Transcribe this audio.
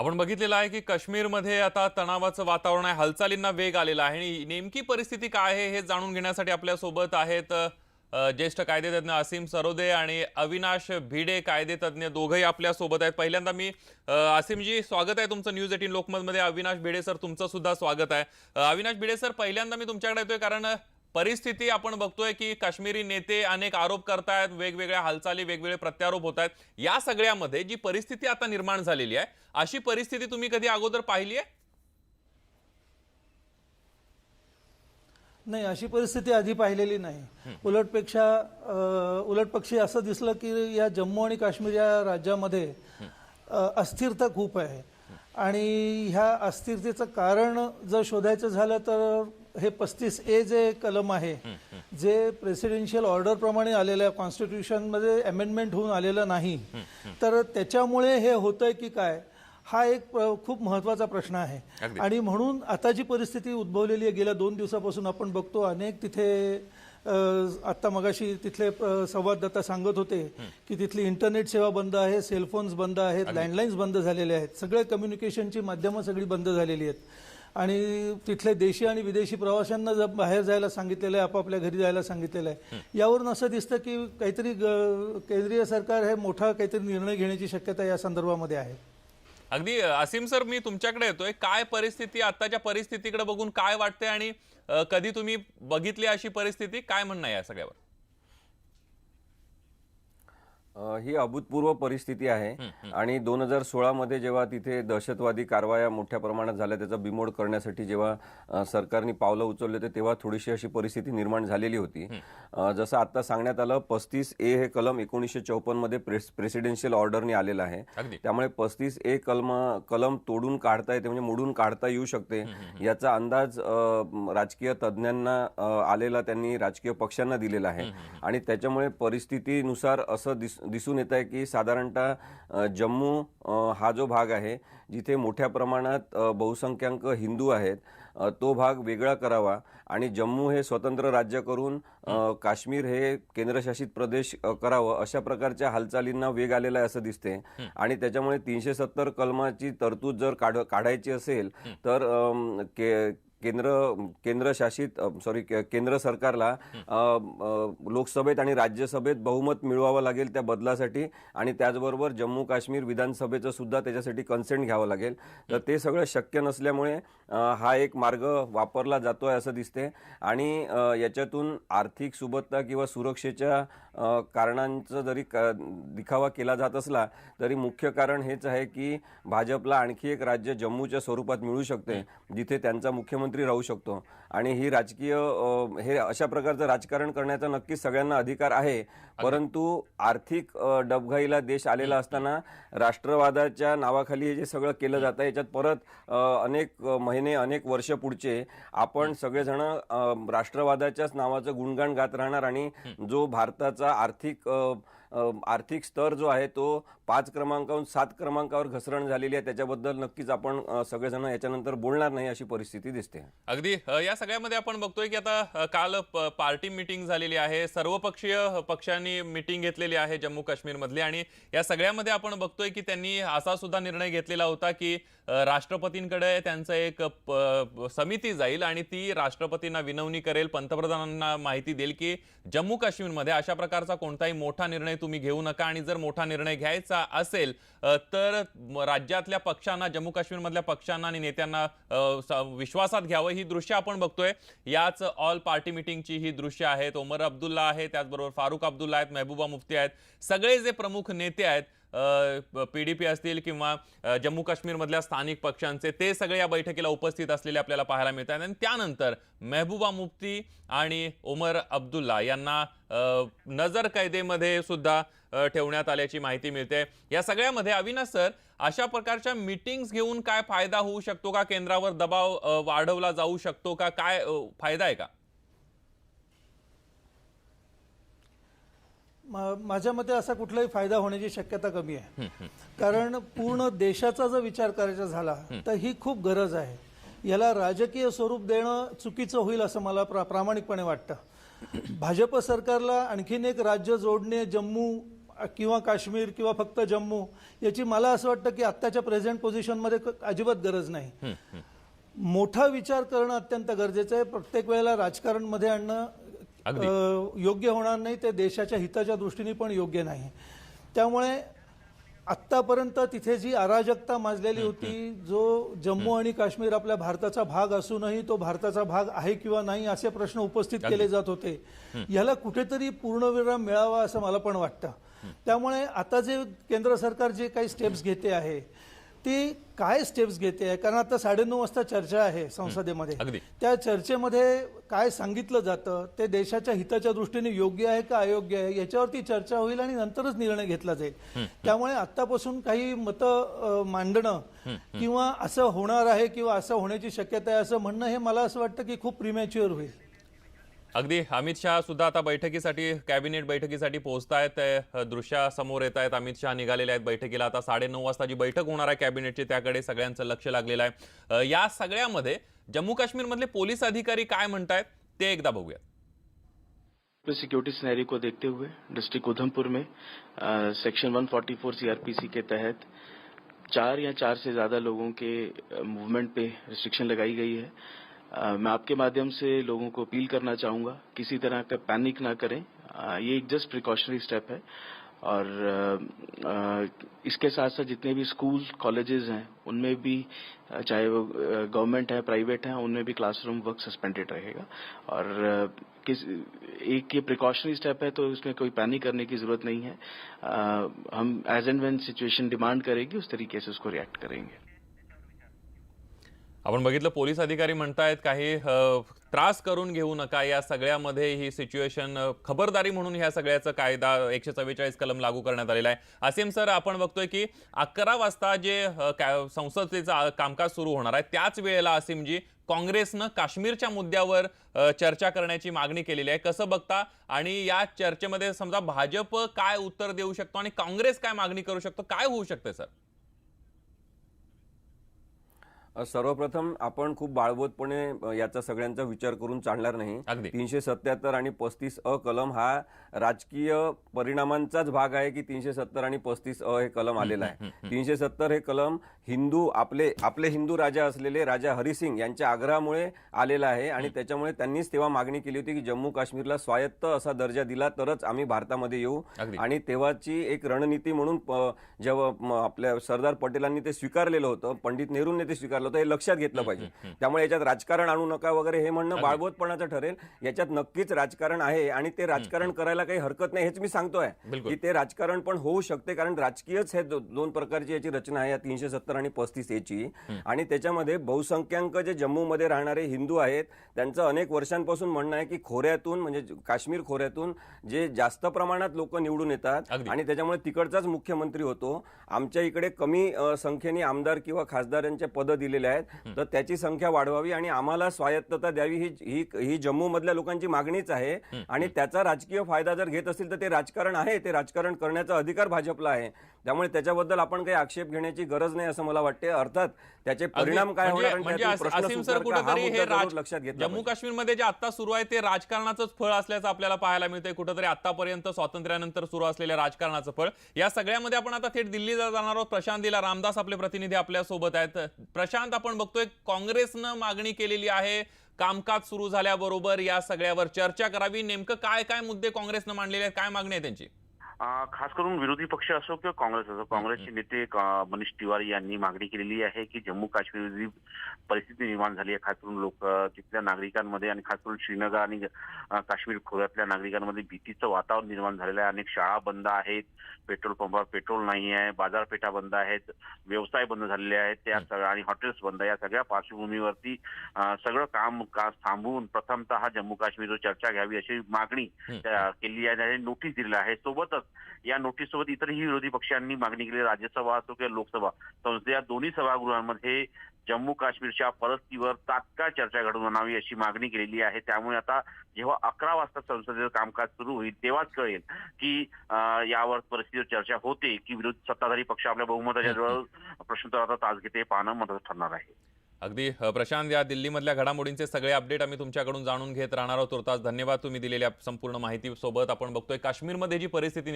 आपण बघितलेलं आहे की काश्मीरमध्ये आता तणावाचं वातावरण आहे हालचालींना वेग आलेला आहे. आणि नेमकी परिस्थिती काय आहे हे जाणून घेण्यासाठी आपल्यासोबत आहेत ज्येष्ठ कायदेतज्ञ असीम सरोदे आणि अविनाश भिडे कायदेतज्ञ दोघंही आपल्यासोबत आहेत. पहिल्यांदा मी असीमजी स्वागत आहे तुमचं न्यूज एटीन लोकमतमध्ये. अविनाश भिडे सर तुमचं सुद्धा स्वागत आहे. अविनाश भिडे सर पहिल्यांदा मी तुमच्याकडे येतोय कारण परिस्थिती आपण बघतोय की काश्मीरी नेते अनेक आरोप करतायत वेगवेगळ्या हालचाली वेगवेगळे प्रत्यारोप होत आहेत या सगळ्यामध्ये जी परिस्थिती आता निर्माण झालेली आहे अशी परिस्थिती तुम्ही कधी अगोदर पाहिली आहे? नाही अशी परिस्थिती आधी पाहिलेली नाही. उलटपेक्षा उलटपक्षी असं दिसलं की या जम्मू आणि काश्मीर या राज्यामध्ये अस्थिरता खूप आहे. आणि ह्या अस्थिरतेचं कारण जर शोधायचं झालं तर हे पस्तीस ए जे कलम आहे जे प्रेसिडेन्शियल ऑर्डर प्रमाणे आलेलं आहे. कॉन्स्टिट्यूशनमध्ये अमेंडमेंट होऊन आलेलं नाही. तर त्याच्यामुळे हे होतंय की काय? हा एक खूप महत्त्वाचा प्रश्न आहे. आणि म्हणून आता जी परिस्थिती उद्भवलेली आहे गेल्या दोन दिवसापासून आपण बघतो अनेक तिथे अ, आता मगाशी तिथले संवाददाता सांगत होते की तिथली इंटरनेट सेवा बंद आहे सेलफोन्स बंद आहेत लँडलाईन्स बंद झालेले आहेत. सगळे कम्युनिकेशनची माध्यमं सगळी बंद झालेली आहेत. आणि तिथले देशी आणि विदेशी प्रवाशांना जर बाहेर जायला सांगितलेलं आहे आपापल्या घरी जायला सांगितलेलं आहे यावरून असं दिसतं की काहीतरी केंद्रीय सरकार हे मोठा काहीतरी निर्णय घेण्याची शक्यता या संदर्भामध्ये आहे. अगदी असीम सर मी तुमच्याकडे येतोय. काय परिस्थिती आताच्या परिस्थितीकडे बघून काय वाटते आणि कधी तुम्ही बघितली अशी परिस्थिती? काय म्हणणं आहे या सगळ्यावर? ही अभूतपूर्व परिस्थिती आहे. आणि दोन हजार सोळामध्ये जेव्हा तिथे दहशतवादी कारवाया मोठ्या प्रमाणात झाल्या त्याचा बिमोड करण्यासाठी जेव्हा सरकारने पावलं उचलले होते तेव्हा थोडीशी अशी परिस्थिती निर्माण झालेली होती. जसं आता सांगण्यात आलं पस्तीस ए हे कलम एकोणीसशे चौपन्नमध्ये प्रेस प्रेसिडेन्शियल ऑर्डरने आलेलं आहे. त्यामुळे पस्तीस ए कलम कलम तोडून काढता येते म्हणजे मोडून काढता येऊ शकते. याचा अंदाज राजकीय तज्ज्ञांना आलेला त्यांनी राजकीय पक्षांना दिलेला आहे. आणि त्याच्यामुळे परिस्थितीनुसार असं दिस दिसून येत आहे की साधारणतः जम्मू हा जो भाग आहे जिथे मोठ्या प्रमाणात बहुसंख्याक हिंदू आहेत तो भाग वेगळा करावा आणि जम्मू हे स्वतंत्र राज्य करून काश्मीर हे केंद्रशासित प्रदेश करावं अशा प्रकारच्या हालचालींना वेग आलेला आहे असं दिसते आणि त्याच्यामुळे तीनशे सत्तर कलमाची तरतूद जर काढ काढायची असेल तर के केंद्र केंद्रशासित सॉरी केंद्र सरकारला लोकसभेत आणि राज्यसभेत बहुमत मिळवावं लागेल त्या बदलासाठी आणि त्याचबरोबर जम्मू काश्मीर विधानसभेचं सुद्धा त्याच्यासाठी कन्सेंट घ्यावं लागेल. तर ते सगळं शक्य नसल्यामुळे हा एक मार्ग वापरला जातो आहे असं दिसते आणि याच्यातून आर्थिक सुबत्ता किंवा सुरक्षेच्या कारणांचा जरी क- दिखावा केला जात असला तरी मुख्य कारण हेच आहे की भाजपला आणखी एक राज्य जम्मूच्या स्वरूपात मिळू शकते जिथे त्यांचा मुख्यमंत्री राहू शकतो. आणि ही राजकीय हे अशा प्रकारचं राजकारण करण्याचा नक्कीच सगळ्यांना अधिकार आहे. परंतु आर्थिक डबघाईला देश आलेला असताना राष्ट्रवादाच्या नावाखाली हे जे सगळं केलं जातं याच्यात परत अनेक महिने अनेक वर्ष पुढचे आपण सगळेजण राष्ट्रवादाच्याच नावाचं गुणगान गात राहणार आणि जो भारताचा आर्थिक आर्थिक स्तर जो आहे तो पाच क्रमांकाहून सात क्रमांकावर घसरण झालेली आहे. त्याच्याबद्दल नक्कीच आपण सगळेजण याच्यानंतर बोलणार नाही अशी परिस्थिती दिसते. अगदी. या सगळ्यामध्ये आपण बघतोय की आता काल पार्टी मिटिंग झालेली आहे. सर्वपक्षीय पक्षांनी मिटिंग घेतलेली आहे जम्मू काश्मीरमधली. आणि या सगळ्यामध्ये आपण बघतोय की त्यांनी असा सुद्धा निर्णय घेतलेला होता की राष्ट्रपतींकडे त्यांचं एक समिती जाईल आणि ती राष्ट्रपतींना विनवणी करेल पंतप्रधानांना माहिती देईल की जम्मू काश्मीरमध्ये अशा प्रकारचा कोणताही मोठा निर्णय तुम्ही घेऊ नका आणि जर मोठा निर्णय घ्यायचा असेल तर राज्यातल्या पक्षांना जम्मू काश्मीरमधल्या पक्षांना आणि नेत्यांना विश्वासात घ्यावं? ही दृश्य आपण बघतोय. याच ऑल पार्टी मिटिंगची ही दृश्य आहेत. ओमर अब्दुल्ला आहे त्याचबरोबर फारुख अब्दुल्ला आहेत. मेहबूबा मुफ्ती आहेत. सगळे जे प्रमुख नेते आहेत पी डी पी असतील किंवा जम्मू काश्मीरमधल्या स्थानिक पक्षांचे ते सगळे या बैठकीला उपस्थित असलेले आपल्याला पाहायला मिळत आहेत आणि त्यानंतर मेहबूबा मुफ्ती आणि ओमर अब्दुल्ला यांना नजर कैदेमध्ये सुद्धा ठेवण्यात आल्याची माहिती मिळते. या सगळ्यामध्ये अविनाश सर अशा प्रकारच्या मीटिंग्स घेऊन काय फायदा होऊ शकतो का? केंद्रावर दबाव वाढवला जाऊ शकतो का? काय फायदा आहे का? माझ्या मते असा कुठलाही फायदा होण्याची शक्यता कमी आहे. कारण पूर्ण देशाचा जर विचार करायचा झाला तर ही खूप गरज आहे. याला राजकीय स्वरूप देणं चुकीचं होईल असं मला प्रा- प्रामाणिकपणे वाटतं. भाजप सरकारला आणखीन एक राज्य जोडणे जम्मू किंवा काश्मीर किंवा फक्त जम्मू याची मला असं वाटतं की आत्ताच्या प्रेझेंट पोझिशनमध्ये अजिबात गरज नाही. मोठा विचार करणं अत्यंत गरजेचं आहे. प्रत्येक वेळेला राजकारणमध्ये आणणं योग्य होणार नाही ते देशाच्या हिताच्या दृष्टीने पण योग्य नाही. त्यामुळे आत्तापर्यंत तिथे जी अराजकता माजलेली होती जो जम्मू आणि काश्मीर आपल्या भारताचा भाग असूनही तो भारताचा भाग आहे किंवा नाही असे प्रश्न उपस्थित केले जात होते. याला कुठेतरी पूर्णविराम मिळावा असं मला पण वाटतं. त्यामुळे आता जे केंद्र सरकार जे काही स्टेप्स घेते आहे ती काय स्टेप्स घेते आहे? कारण आता साडेनऊ वाजता चर्चा आहे संसदेमध्ये. त्या चर्चेमध्ये काय सांगितलं जातं? ते देशाच्या हिताच्या दृष्टीने योग्य आहे का अयोग्य आहे? याच्यावरती चर्चा होईल आणि नंतरच निर्णय घेतला जाईल. त्यामुळे आतापासून काही मतं मांडणं किंवा असं होणार आहे किंवा असं होण्याची शक्यता आहे असं म्हणणं हे मला असं वाटतं की खूप प्रिमॅच्युअर होईल. अगदी अमित शहा सुद्धा आता बैठकीसाठी कॅबिनेट बैठकीसाठी पोहोचत आहेत दृश्यासमोर येत आहेत अमित शहा निघालेले आहेत बैठकीला. आता साडेनऊ वाजता जी बैठक होणार आहे कॅबिनेटची त्याकडे सगळ्यांचं लक्ष लागलेलं आहे. या सगळ्यामध्ये जम्मू काश्मीरमधले पोलीस अधिकारी काय म्हणतायत ते एकदा बघूया सिक्योरिटी सिनेरियो को देखते हुए डिस्ट्रिक्ट उधमपुर में अ, सेक्शन 144 सीआरपीसी के तहत चार या चार से ज्यादा लोगों के मूवमेंट पे रिस्ट्रिक्शन लगाई गई है। अ, मैं आपके माध्यम से लोगों को अपील करना चाहूँगा किसी तरह का पैनिक ना करें। अ, ये एक जस्ट प्रिकॉशनरी स्टेप है। और अ, इसके साथ साथ जितने भी स्कूल कॉलेजेस हैं उनमें भी चाहे वो गवर्नमेंट है प्राइवेट है उनमें भी क्लासरूम वर्क सस्पेंडेड रहेगा। और किस एक ये प्रिकॉशनरी स्टेप है तो इसमें कोई पैनिक करने की ज़रूरत नहीं है। अ, हम as and when situation demand करेगी उस तरीके से उसको रिएक्ट करेंगे। आपण बघितलं पोलीस अधिकारी म्हणतायत काही त्रास करून घेऊ नका. या सगळ्यामध्ये ही सिच्युएशन खबरदारी म्हणून ह्या सगळ्याचं कायदा एकशे चव्वेचाळीस कलम लागू करण्यात आलेला आहे. असीम सर आपण बघतोय की अकरा वाजता जे संसदेचं कामकाज सुरू होणार आहे त्याच वेळेला असीमजी काँग्रेसनं काश्मीरच्या मुद्द्यावर चर्चा करण्याची मागणी केलेली आहे. कसं बघता? आणि या चर्चेमध्ये समजा भाजप काय उत्तर देऊ शकतो आणि काँग्रेस काय मागणी करू शकतो? काय होऊ शकते सर? सर्वप्रथम आपण खूप बाळबोधपणे याचा सगळ्यांचा विचार करून चालणार नाही. तीनशे सत्याहत्तर आणि पस्तीस अ कलम हा राजकीय परिणामांचाच भाग आहे की तीनशे सत्तर आणि पस्तीस अ हे कलम आलेलं आहे. तीनशे सत्तर हे कलम हिंदू आपले आपले हिंदू राजा असलेले राजा हरिसिंग यांच्या आग्रहामुळे आलेलं आहे आणि त्याच्यामुळे त्यांनीच तेव्हा मागणी केली होती की जम्मू काश्मीरला स्वायत्त असा दर्जा दिला तरच आम्ही भारतामध्ये येऊ. आणि तेव्हाची एक रणनीती म्हणून जेव्हा आपल्या सरदार पटेलांनी ते स्वीकारलेलं होतं पंडित नेहरूंनी ते स्वीकारलं होतं हे लक्षात घेतलं पाहिजे. त्यामुळे याच्यात राजकारण आणू नका वगैरे हे म्हणणं बाळबोधपणाचं ठरेल. याच्यात नक्कीच राजकारण आहे आणि ते राजकारण करायला काही हरकत नाही हेच मी सांगतोय. की ते राजकारण पण होऊ शकते कारण राजकीयच हे दोन प्रकारची याची रचना आहे या तीनशे सत्तर आणि पस्तीस याची आणि त्याच्यामध्ये बहुसंख्याक जे जम्मूमध्ये राहणारे हिंदू आहेत त्यांचं अनेक वर्षांपासून म्हणणं आहे की खोऱ्यातून म्हणजे काश्मीर खोऱ्यातून जे जास्त प्रमाणात लोक निवडून येतात. आणि त्याच्यामुळे तिकडचाच मुख्यमंत्री होतो. आमच्या इकडे कमी संख्येने आमदार किंवा खासदारांचे पदं दिलेले आहेत. तर त्याची संख्या वाढवावी आणि आम्हाला स्वायत्तता द्यावी ही ही ही जम्मू मधल्या लोकांची मागणीच आहे. आणि त्याचा राजकीय फायदा जर घेत असतील तर ते राजकारण आहे. ते राजकारण करण्याचा अधिकार भाजपला आहे. त्यामुळे त्याच्याबद्दल आपण काही आक्षेप घेण्याची गरज नाही असं मला वाटते. अर्थात त्याचे परिणाम काय म्हणजे- होणार म्हणजे लक्षात घेतला जम्मू. काश्मीरमध्ये जे आता सुरू आहे ते राजकारणाचंच फळ असल्याचं आपल्याला पाहायला मिळतंय. कुठेतरी आतापर्यंत स्वातंत्र्यानंतर सुरू असलेल्या राजकारणाचं फळ. या सगळ्यामध्ये आपण आता थेट दिल्लीला जाणार आहोत. प्रशांत दिला रामदास आपले प्रतिनिधी आपल्यासोबत आहेत. प्रशांत आपण बघतोय. काँग्रेसनं मागणी केलेली आहे. कामकाज सुरू झाल्याबरोबर या सगळ्यावर चर्चा करावी. नेमकं काय काय मुद्दे काँग्रेसनं मांडलेले आहेत? काय मागणी आहे त्यांची? खास करून विरोधी पक्ष असो किंवा काँग्रेस असो काँग्रेसचे नेते मनीष तिवारी यांनी मागणी केलेली आहे की जम्मू काश्मीर जी परिस्थिती निर्माण झाली आहे. खास करून लोक तिथल्या नागरिकांमध्ये आणि खास करून श्रीनगर आणि काश्मीर खोऱ्यातल्या नागरिकांमध्ये भीतीचं वातावरण निर्माण झालेलं आहे. अनेक शाळा बंद आहेत पेट्रोल पंपावर पेट्रोल नाही आहे बाजारपेठा बंद आहेत व्यवसाय बंद झालेले आहेत त्या सगळ्या आणि हॉटेल्स बंद आहे या सगळ्या पार्श्वभूमीवरती सगळं काम काज थांबवून प्रथमतः जम्मू काश्मीरवर चर्चा घ्यावी अशी मागणी केली आहे आणि नोटीस दिलेली आहे. सोबतच या नोटीस सोबत इतरही विरोधी पक्षांनी मागणी केली. राज्यसभा असो किंवा लोकसभा संसद या दोन्ही सभागृहांमध्ये जम्मू काश्मीरच्या परिस्थितीवर तात्काळ चर्चा घडवून आणावी अशी मागणी केलेली आहे. त्यामुळे आता जेव्हा अकरा वाजता संसदेचं कामकाज सुरू होईल तेव्हाच कळेल की यावर परिस्थितीवर चर्चा होते की विरोधी सत्ताधारी पक्ष आपल्या बहुमताच्या जवळ प्रश्नोत्तराचा तास घेते पाहणं महत्वाचं ठरणार आहे. अगदी प्रशांत या दिल्लीमधल्या घडामोडींचे सगळे अपडेट आम्ही तुमच्याकडून जाणून घेत राहणार आहोत. तुर्तास धन्यवाद तुम्ही दिलेल्या संपूर्ण माहिती सोबत आपण बघतोय काश्मीरमध्ये जी परिस्थिती